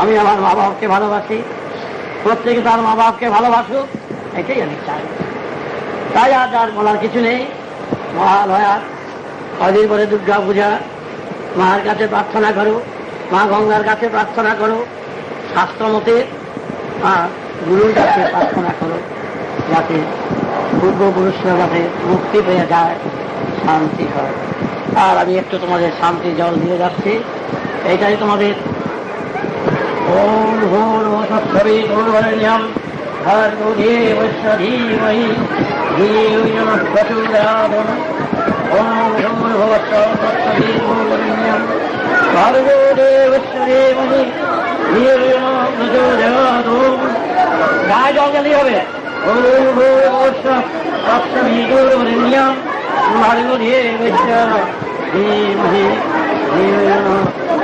আমি আমার মা বাবাকে ভালোবাসি। প্রত্যেকে তার মা বাবাকে ভালোবাসুক, এটাই আমি চাই। তাই আজ আর বলার কিছু নেই। মহালয়া, কদিন পরে দুর্গা পূজা মার কাছে প্রার্থনা করো মা গঙ্গার কাছে প্রার্থনা করো শাস্ত্র মতে আর গুরুর কাছে প্রার্থনা করো যাতে পূর্বপুরুষরা যাতে মুক্তি পেয়ে যায়, শান্তি হয়। আর আমি একটু তোমাদের শান্তি জল দিয়ে যাচ্ছি। এইটাই তোমাদের ஓம் பூர்வசப்தவி பூர்வண்யம் भार्गुदेवश्वधीमहि देवनस्पतुराधम् ॐ भूर्भवत्तापत्तदीपूर्ण्यम् भार्गोदेवश्वदेवहि वीर्यामृतोदयादो राजाजलि हवे ॐ भूर्वश्व सप्तमीदूर्वृण्यम् भार्गुदेवश्व धीमहि देवनः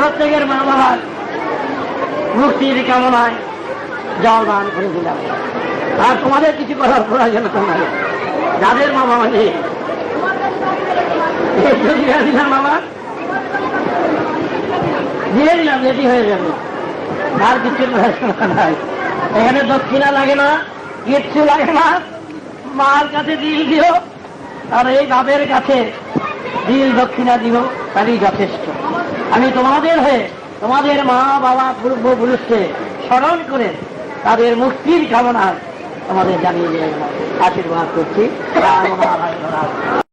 প্রত্যেকের মা বাবার মুক্তির কামনায় জল দান করে দিলাম। আর তোমাদের কিছু করার প্রয়োজন নাই। যাদের মা বাবা নেই দিয়ে দিলাম, রেডি হয়ে যাবে আর কিছু এখানে দক্ষিণা লাগে না, কিচ্ছু লাগে না। মার কাছে দিল দিও। আর এই বাবের কাছে দিল দক্ষিণা দিব তারই যথেষ্ট। আমি তোমাদের হয়ে তোমাদের মা বাবা পূর্বপুরুষকে স্মরণ করে তাদের মুক্তির কামনা তোমাদের জানিয়ে আশীর্বাদ করছি।